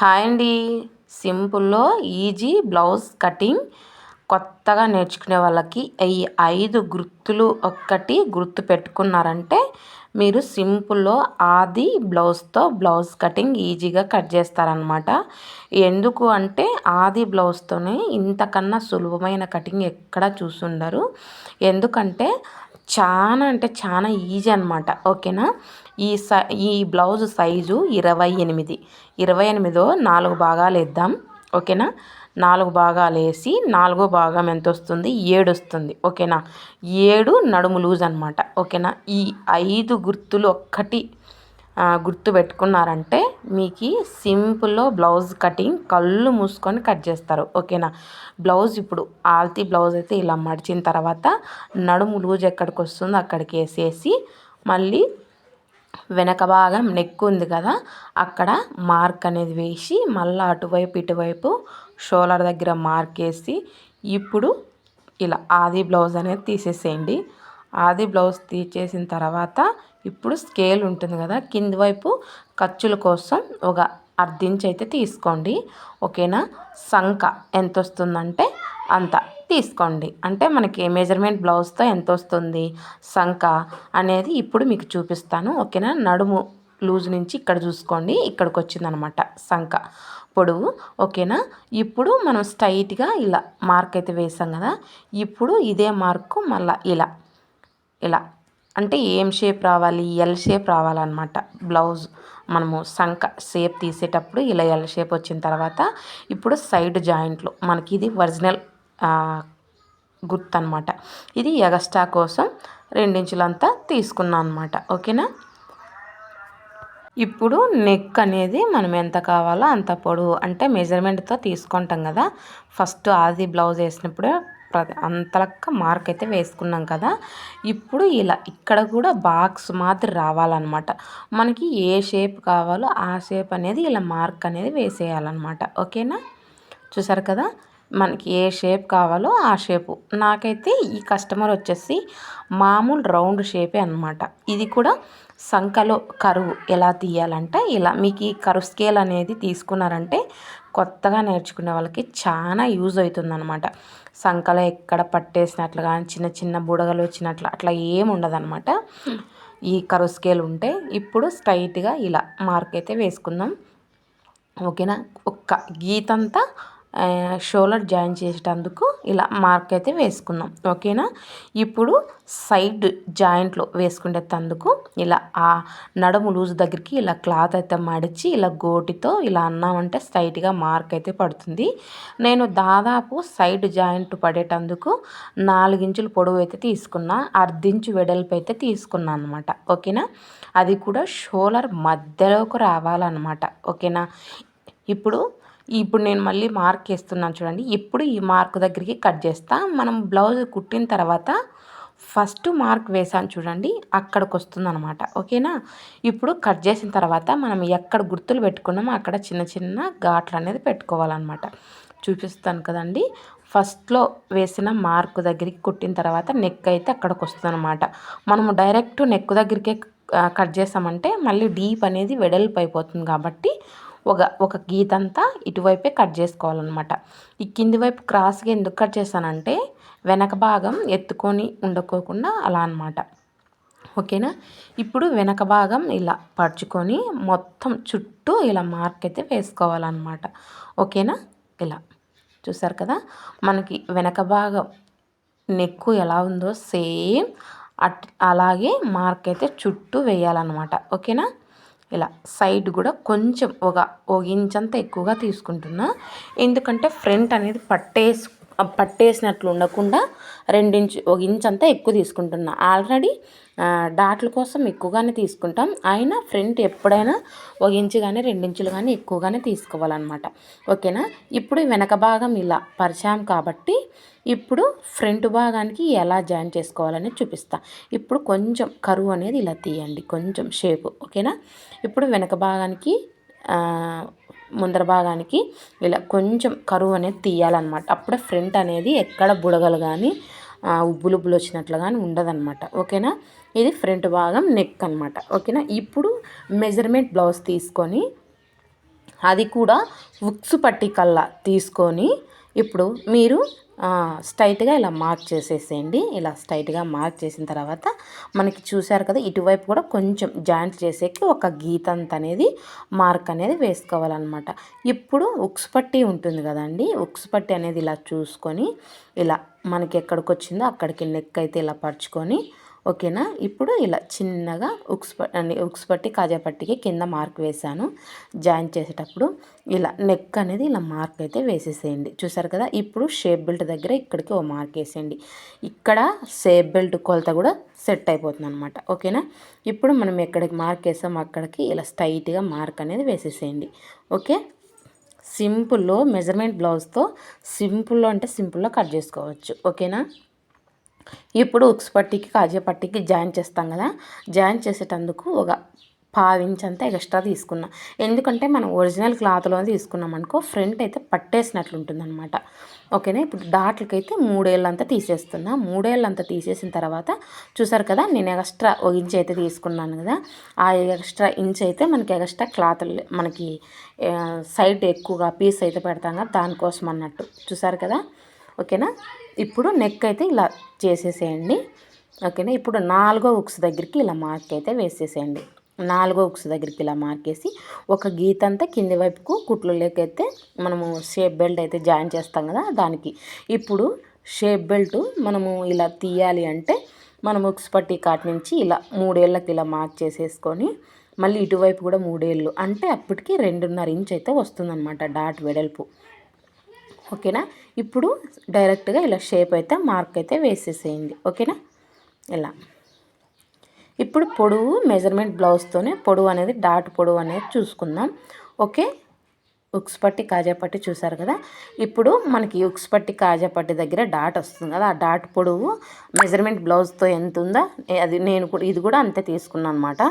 Hi అండి. సింపుల్లో easy blouse cutting కొత్తగా నేర్చుకునే వాళ్ళకి ఈ ఐదు గుర్తులు ఒక్కటి గుర్తు పెట్టుకున్నారంటే మీరు సింపుల్లో ఆది బ్లౌజ్తో బ్లౌజ్ కటింగ్ ఈజీగా కట్ చేస్తారనమాట ఎందుకు అంటే ఆది బ్లౌజ్తోనే ఇంతకన్నా సులభమైన కటింగ్ ఎక్కడ చూసుండరు. ఎందుకంటే చాలా అంటే చాలా ఈజీ అనమాట ఓకేనా? ఈ సై ఈ బ్లౌజ్ సైజు ఇరవై ఎనిమిది. ఇరవై ఎనిమిదో నాలుగు భాగాలు వేద్దాం. ఓకేనా? నాలుగు భాగాలు వేసి నాలుగో భాగం ఎంత వస్తుంది ఏడు వస్తుంది ఓకేనా? ఏడు నడుము లూజ్ అనమాట ఓకేనా? ఈ ఐదు గుర్తులు ఒక్కటి గుర్తు పెట్టుకున్నారంటే మీకు సింపుల్లో బ్లౌజ్ కటింగ్ కళ్ళు మూసుకొని కట్ చేస్తారు. ఓకేనా? బ్లౌజ్ ఇప్పుడు ఆల్తీ బ్లౌజ్ అయితే ఇలా మడిచిన తర్వాత నడుము లూజ్ ఎక్కడికి వస్తుందో అక్కడికి వేసేసి మళ్ళీ వెనక భాగం నెక్ ఉంది కదా అక్కడ మార్క్ అనేది వేసి మళ్ళీ అటువైపు ఇటువైపు షోల్డర్ దగ్గర మార్క్ వేసి ఇప్పుడు ఇలా ఆది బ్లౌజ్ అనేది తీసేసేయండి. ఆది బ్లౌజ్ తీసేసిన తర్వాత ఇప్పుడు స్కేల్ ఉంటుంది కదా కింది వైపు ఖర్చుల కోసం ఒక అర్ధించి అయితే తీసుకోండి. ఓకేనా? సంఖ ఎంత వస్తుందంటే అంత. తీసుకోండి. అంటే మనకి మెజర్మెంట్ బ్లౌజ్తో ఎంత వస్తుంది సంఖ అనేది ఇప్పుడు మీకు చూపిస్తాను. ఓకేనా? నడుము లూజ్ నుంచి ఇక్కడ చూసుకోండి. ఇక్కడికి వచ్చిందనమాట సంఖ పొడవు. ఓకేనా? ఇప్పుడు మనం స్ట్రైట్గా ఇలా మార్క్ అయితే వేసాం కదా? ఇప్పుడు ఇదే మార్కు మళ్ళీ ఇలా. ఇలా. అంటే ఏం షేప్ రావాలి? ఎల్ షేప్ రావాలన్నమాట. బ్లౌజ్ మనము సంక షేప్ తీసేటప్పుడు ఇలా ఎల్ షేప్ వచ్చిన తర్వాత ఇప్పుడు సైడ్ జాయింట్లు మనకి ఇది ఒరిజినల్ గుర్తు అనమాట ఇది ఎగస్ట్రా కోసం రెండించులంతా తీసుకున్నాం అనమాట ఓకేనా? ఇప్పుడు నెక్ అనేది మనం ఎంత కావాలో అంత పొడవు అంటే మెజర్మెంట్తో తీసుకుంటాం కదా. ఫస్ట్ ఆది బ్లౌజ్ వేసినప్పుడు అంతలక్క మార్క్ అయితే వేసుకున్నాం కదా. ఇప్పుడు ఇలా ఇక్కడ కూడా బాక్స్ మాత్రం రావాలన్నమాట. మనకి ఏ షేప్ కావాలో ఆ షేప్ అనేది ఇలా మార్క్ అనేది వేసేయాలన్నమాట. ఓకేనా? చూసారు కదా? మనకి ఏ షేప్ కావాలో ఆ షేపు. నాకైతే ఈ కస్టమర్ వచ్చేసి మామూలు రౌండ్ షేపే అనమాట ఇది కూడా సంఖలో కరువు ఎలా తీయాలంటే ఇలా. మీకు ఈ కరువు స్కేల్ అనేది తీసుకున్నారంటే కొత్తగా నేర్చుకునే వాళ్ళకి చాలా యూజ్ అవుతుందన్నమాట. సంఖలో ఎక్కడ పట్టేసినట్లు కానీ చిన్న చిన్న బుడగలు వచ్చినట్లు అట్లా ఏమి ఉండదన్నమాట. ఈ కరువు స్కేల్ ఉంటే ఇప్పుడు స్ట్రైట్గా ఇలా మార్క్ అయితే వేసుకుందాం. ఓకేనా? ఒక్క గీతంతా షోలర్ జాయిన్ చేసేటందుకు ఇలా మార్క్ అయితే వేసుకున్నాం. ఓకేనా? ఇప్పుడు సైడ్ జాయింట్లో వేసుకునేటందుకు ఇలా ఆ నడుము లూజ్ దగ్గరికి ఇలా క్లాత్ అయితే మడిచి ఇలా గోటితో ఇలా అన్నామంటే స్ట్రైట్గా మార్క్ అయితే పడుతుంది. నేను దాదాపు సైడ్ జాయింట్ పడేటందుకు నాలుగించులు పొడవు అయితే తీసుకున్నా అర్ధించు వెడల్పు అయితే తీసుకున్నాను అనమాట ఓకేనా? అది కూడా షోలర్ మధ్యలోకి రావాలన్నమాట. ఓకేనా? ఇప్పుడు ఇప్పుడు నేను మళ్ళీ మార్క్ వేస్తున్నాను చూడండి. ఇప్పుడు ఈ మార్క్ దగ్గరికి కట్ చేస్తా. మనం బ్లౌజ్ కుట్టిన తర్వాత ఫస్ట్ మార్క్ వేసాను చూడండి. అక్కడికి వస్తుందనమాట ఓకేనా? ఇప్పుడు కట్ చేసిన తర్వాత మనం ఎక్కడ గుర్తులు పెట్టుకున్నామో అక్కడ చిన్న చిన్న ఘాట్లు అనేది పెట్టుకోవాలన్నమాట. చూపిస్తాను కదండి. ఫస్ట్లో వేసిన మార్క్ దగ్గరికి కుట్టిన తర్వాత నెక్ అయితే అక్కడికి వస్తుందన్నమాట మనము డైరెక్ట్ నెక్ దగ్గరికే కట్ చేసామంటే మళ్ళీ డీప్ అనేది వెడల్పు అయిపోతుంది కాబట్టి ఒక ఒక గీతంతా ఇటువైపే కట్ చేసుకోవాలన్నమాట. ఈ కింది వైపు క్రాస్గా ఎందుకు కట్ చేశానంటే వెనక భాగం ఎత్తుకొని ఉండకోకుండా అలా అనమాట ఓకేనా? ఇప్పుడు వెనక భాగం ఇలా పరుచుకొని మొత్తం చుట్టూ ఇలా మార్క్ అయితే వేసుకోవాలన్నమాట. ఓకేనా? ఇలా. చూసారు కదా? మనకి వెనక భాగం నెక్కు ఎలా ఉందో సేమ్ అట్ అలాగే మార్క్ అయితే చుట్టూ వేయాలన్నమాట. ఓకేనా? ఇలా సైడ్ కూడా కొంచెం ఒక ఒక ఇంచ్ అంతా ఎక్కువగా తీసుకుంటున్నా. ఎందుకంటే ఫ్రంట్ అనేది పట్టేసు పట్టేసినట్లు ఉండకుండా రెండించు ఒక ఇంచ్ అంతా ఎక్కువ తీసుకుంటున్నా. ఆల్రెడీ డాట్ల కోసం ఎక్కువగానే తీసుకుంటాం. అయినా ఫ్రంట్ ఎప్పుడైనా ఒక ఇంచు కానీ రెండించులు కానీ ఎక్కువగానే తీసుకోవాలన్నమాట. ఓకేనా? ఇప్పుడు వెనక భాగం ఇలా పరిచాం కాబట్టి ఇప్పుడు ఫ్రంట్ భాగానికి ఎలా జాయిన్ చేసుకోవాలని చూపిస్తా. ఇప్పుడు కొంచెం కరువు అనేది ఇలా తీయండి. కొంచెం షేపు. ఓకేనా? ఇప్పుడు వెనక భాగానికి ముందర భాగానికి ఇలా కొంచెం కరువు అనేది తీయాలన్నమాట. అప్పుడే ఫ్రంట్ అనేది ఎక్కడ బుడగలు కానీ ఉబ్బులు ఉబ్బులు వచ్చినట్లు కానీ ఉండదన్నమాట. ఓకేనా? ఇది ఫ్రంట్ భాగం నెక్ అనమాట ఓకేనా? ఇప్పుడు మెజర్మెంట్ బ్లౌజ్ తీసుకొని అది కూడా ఉక్సు పట్టి కల్లా తీసుకొని ఇప్పుడు మీరు స్ట్రైట్గా ఇలా మార్క్ చేసేసేయండి. ఇలా స్ట్రైట్గా మార్క్ చేసిన తర్వాత మనకి చూశారు కదా ఇటువైపు కూడా కొంచెం జాయింట్ చేసేకి ఒక గీతంత అనేది మార్క్ అనేది వేసుకోవాలన్నమాట. ఇప్పుడు ఉక్స్ పట్టి ఉంటుంది కదండి ఉక్స్ పట్టి అనేది ఇలా చూసుకొని ఇలా మనకి ఎక్కడికి వచ్చిందో అక్కడికి నెక్ అయితే ఇలా పరుచుకొని ఓకేనా? ఇప్పుడు ఇలా చిన్నగా ఉక్స్ పట్టి ఉక్స్ పట్టి కాజా పట్టికి కింద మార్క్ వేసాను జాయిన్ చేసేటప్పుడు ఇలా నెక్ అనేది ఇలా మార్క్ అయితే వేసేసేయండి. చూసారు కదా? ఇప్పుడు షేప్ బెల్ట్ దగ్గర ఇక్కడికి ఓ మార్క్ వేసేయండి. ఇక్కడ షేప్ బెల్ట్ కొలత కూడా సెట్ అయిపోతుంది అనమాట ఓకేనా? ఇప్పుడు మనం ఎక్కడికి మార్క్ వేసామో అక్కడికి ఇలా స్ట్రైట్గా మార్క్ అనేది వేసేసేయండి. ఓకే? సింపుల్లో మెజర్మెంట్ బ్లౌజ్తో సింపుల్లో అంటే సింపుల్లో కట్ చేసుకోవచ్చు. ఓకేనా? ఇప్పుడు ఉక్స్ పట్టీకి కాజా పట్టీకి జాయిన్ చేస్తాం కదా. జాయిన్ చేసేటందుకు ఒక పావించ్ అంతా ఎక్స్ట్రా తీసుకున్నా. ఎందుకంటే మనం ఒరిజినల్ క్లాత్లో తీసుకున్నాం అనుకో ఫ్రంట్ అయితే పట్టేసినట్లు ఉంటుందన్నమాట ఓకేనా? ఇప్పుడు డాట్లకైతే మూడేళ్ళంతా తీసేస్తున్నా. మూడేళ్ళంతా తీసేసిన తర్వాత చూసారు కదా నేను ఎక్స్ట్రా ఒక ఇంచ్ అయితే తీసుకున్నాను కదా. ఆ ఎక్స్ట్రా ఇంచ్ అయితే మనకి ఎక్స్ట్రా క్లాత్ మనకి సైడ్ ఎక్కువగా పీస్ అయితే పెడతాం కదా దానికోసం అన్నట్టు. చూసారు కదా? ఓకేనా? ఇప్పుడు నెక్ అయితే ఇలా చేసేసేయండి. ఓకేనా? ఇప్పుడు నాలుగో ఉక్స్ దగ్గరికి ఇలా మార్క్ అయితే వేసేసేయండి. నాలుగో ఉక్స్ దగ్గరికి ఇలా మార్కేసి ఒక గీత అంతా కింది వైపుకు కుట్లు లేకైతే మనము షేప్ బెల్ట్ అయితే జాయిన్ చేస్తాం కదా దానికి. ఇప్పుడు షేప్ బెల్ట్ మనము ఇలా తీయాలి అంటే మనం ఉక్స్ పట్టి కాటి నుంచి ఇలా మూడేళ్ళకి ఇలా మార్క్ చేసేసుకొని మళ్ళీ ఇటువైపు కూడా మూడేళ్ళు. అంటే అప్పటికి రెండున్నర ఇంచ్ అయితే వస్తుందన్నమాట డాట్ వెడల్పు. ఓకేనా? ఇప్పుడు డైరెక్ట్గా ఇలా షేప్ అయితే మార్క్ అయితే వేసేసేయండి. ఓకేనా? ఇలా. ఇప్పుడు పొడవు మెజర్మెంట్ బ్లౌజ్తోనే పొడవు అనేది డాట్ పొడవు అనేది చూసుకుందాం. ఓకే? ఉక్స్ పట్టి కాజాపట్టి చూసారు కదా? ఇప్పుడు మనకి ఉక్స్ పట్టి కాజాపట్టి దగ్గర డాట్ వస్తుంది కదా? ఆ డాట్ పొడవు మెజర్మెంట్ బ్లౌజ్తో ఎంత ఉందా? అది నేను కూడా ఇది కూడా అంతే తీసుకున్నాను అనమాట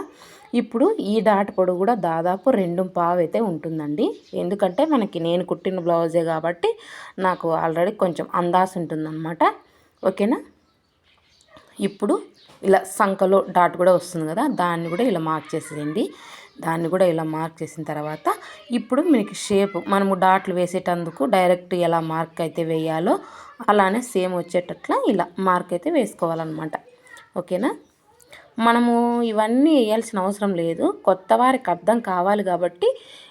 ఇప్పుడు ఈ డాట్ పొడవు కూడా దాదాపు రెండు పావు అయితే ఉంటుందండి. ఎందుకంటే మనకి నేను కుట్టిన బ్లౌజే కాబట్టి నాకు ఆల్రెడీ కొంచెం అందాస్ ఉంటుందన్నమాట. ఓకేనా? ఇప్పుడు ఇలా సంఖలో డాట్ కూడా వస్తుంది కదా దాన్ని కూడా ఇలా మార్క్ చేసేయండి. దాన్ని కూడా ఇలా మార్క్ చేసిన తర్వాత ఇప్పుడు మీకు షేప్ మనము డాట్లు వేసేటందుకు డైరెక్ట్ ఎలా మార్క్ అయితే వేయాలో అలానే సేమ్ వచ్చేటట్లా ఇలా మార్క్ అయితే వేసుకోవాలన్నమాట. ఓకేనా? మనము ఇవన్నీ వేయాల్సిన అవసరం లేదు. కొత్త వారికి అర్థం కావాలి కాబట్టి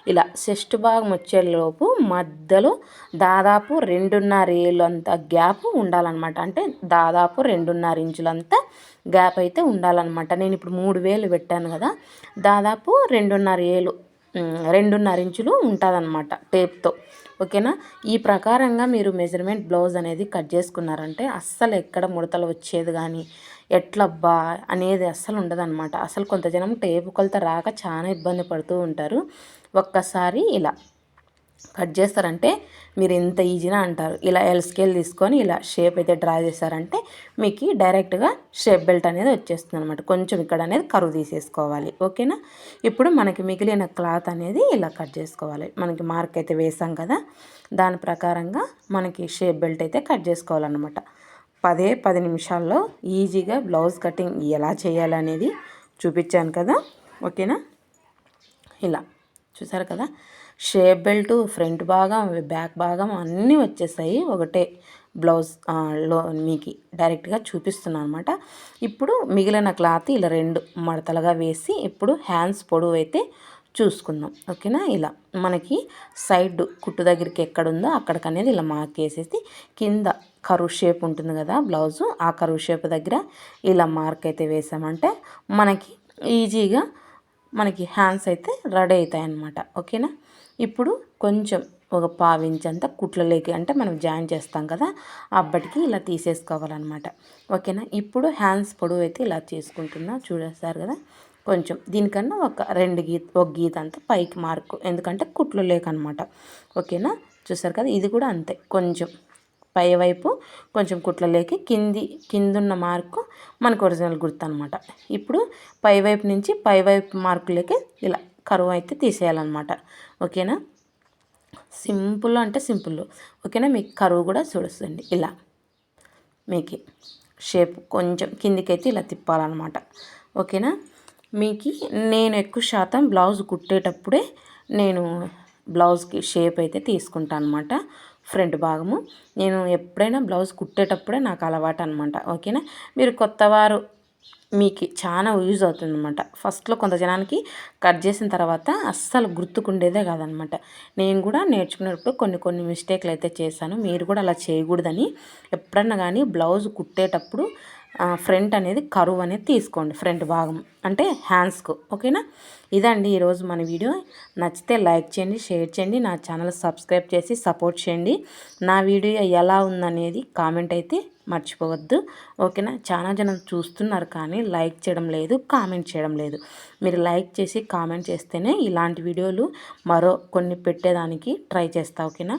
ఇలా చెస్ట్ భాగం వచ్చేలోపు మధ్యలో దాదాపు రెండున్నర ఏళ్ళు అంత గ్యాప్ ఉండాలన్నమాట. అంటే దాదాపు రెండున్నర ఇంచులంతా గ్యాప్ అయితే ఉండాలన్నమాట. నేను ఇప్పుడు మూడు వేలు పెట్టాను కదా దాదాపు రెండున్నర ఏళ్ళు రెండున్నర ఇంచులు ఉంటుందన్నమాట టేప్తో. ఓకేనా? ఈ ప్రకారంగా మీరు మెజర్మెంట్ బ్లౌజ్ అనేది కట్ చేసుకున్నారంటే అస్సలు ఎక్కడ ముడతలు వచ్చేది కానీ ఎట్లబ్బా అనేది అస్సలు ఉండదన్నమాట. అసలు కొంత జనం టేపు కొలత రాక చాలా ఇబ్బంది పడుతూ ఉంటారు. ఒక్కసారి ఇలా. కట్ చేస్తారంటే మీరు ఎంత ఈజీనా అంటారు. ఇలా ఎల్ స్కేల్ తీసుకొని ఇలా షేప్ అయితే డ్రా చేశారంటే మీకు డైరెక్ట్గా షేప్ బెల్ట్ అనేది వచ్చేస్తుంది అనమాట కొంచెం ఇక్కడ అనేది కరువు తీసేసుకోవాలి. ఓకేనా ఇప్పుడు మనకి మిగిలిన క్లాత్ అనేది ఇలా కట్ చేసుకోవాలి. మనకి మార్క్ అయితే వేసాం కదా? దాని ప్రకారంగా మనకి షేప్ బెల్ట్ అయితే కట్ చేసుకోవాలన్నమాట. పదే పది నిమిషాల్లో ఈజీగా బ్లౌజ్ కటింగ్ ఎలా చేయాలనేది చూపించాను కదా? ఓకేనా ఇలా. చూసారు కదా? షేప్ బెల్ట్ ఫ్రంట్ భాగం బ్యాక్ భాగం అన్నీ వచ్చేసాయి ఒకటే బ్లౌజ్లో మీకు డైరెక్ట్గా చూపిస్తున్నాను అనమాట ఇప్పుడు మిగిలిన క్లాత్ ఇలా రెండు మడతలుగా వేసి ఇప్పుడు హ్యాండ్స్ పొడవు అయితే చూసుకుందాం. ఓకేనా? ఇలా మనకి సైడ్ కుట్టు దగ్గరికి ఎక్కడుందో అక్కడికి అనేది ఇలా మార్క్ వేసేసి కింద కరువు షేప్ ఉంటుంది కదా బ్లౌజు ఆ కరువు షేప్ దగ్గర ఇలా మార్క్ అయితే వేసామంటే మనకి ఈజీగా మనకి హ్యాండ్స్ అయితే రెడీ అవుతాయి అన్నమాట ఓకేనా? ఇప్పుడు కొంచెం ఒక పావించంత కుట్లలోకి అంటే మనం జాయిన్ చేస్తాం కదా అప్పటికి ఇలా తీసేసుకోవాలన్నమాట. ఓకేనా? ఇప్పుడు హ్యాండ్స్ పొడవు అయితే ఇలా చేసుకుంటున్నా చూడేస్తారు కదా? కొంచెం దీనికన్నా ఒక రెండు గీత ఒక గీత అంతా పైకి మార్కు ఎందుకంటే కుట్లు లేకనమాట ఓకేనా? చూసారు కదా? ఇది కూడా అంతే. కొంచెం పై వైపు కొంచెం కుట్లలోకి కింది కిందున్న మార్కు మనకు ఒరిజినల్ గుర్తు అనమాట ఇప్పుడు పైవైపు నుంచి పైవైపు మార్కులకి ఇలా కరువు అయితే తీసేయాలన్నమాట. ఓకేనా? సింపుల్ అంటే సింపుల్. ఓకేనా? మీకు కరువు కూడా చూడొస్తుంది ఇలా. మీకు షేప్ కొంచెం కిందికైతే ఇలా తిప్పాలన్నమాట. ఓకేనా? మీకు నేను ఎక్కువ శాతం బ్లౌజ్ కుట్టేటప్పుడే నేను బ్లౌజ్కి షేప్ అయితే తీసుకుంటాను అనమాట ఫ్రంట్ భాగము. నేను ఎప్పుడైనా బ్లౌజ్ కుట్టేటప్పుడే నాకు అలవాటు అనమాట ఓకేనా? మీరు కొత్తవారు మీకు చాలా యూజ్ అవుతుంది అనమాట ఫస్ట్లో కొంత జనానికి కట్ చేసిన తర్వాత అస్సలు గుర్తుకుండేదే కాదనమాట నేను కూడా నేర్చుకునేటప్పుడు కొన్ని కొన్ని మిస్టేక్లు అయితే చేశాను. మీరు కూడా అలా చేయకూడదని ఎప్పుడన్నా కానీ బ్లౌజ్ కుట్టేటప్పుడు ఫ్రంట్ అనేది కరువు అనేది తీసుకోండి ఫ్రంట్ భాగం అంటే హ్యాండ్స్కు ఓకేనా? ఇదండి ఈరోజు మన వీడియో. నచ్చితే లైక్ చేయండి షేర్ చేయండి నా ఛానల్ సబ్స్క్రైబ్ చేసి సపోర్ట్ చేయండి. నా వీడియో ఎలా ఉందనేది కామెంట్ అయితే మర్చిపోవద్దు. ఓకేనా? చాలా జనం చూస్తున్నారు కానీ లైక్ చేయడం లేదు కామెంట్ చేయడం లేదు. మీరు లైక్ చేసి కామెంట్ చేస్తేనే ఇలాంటి వీడియోలు మరో కొన్ని పెట్టేదానికి ట్రై చేస్తా ఓకేనా?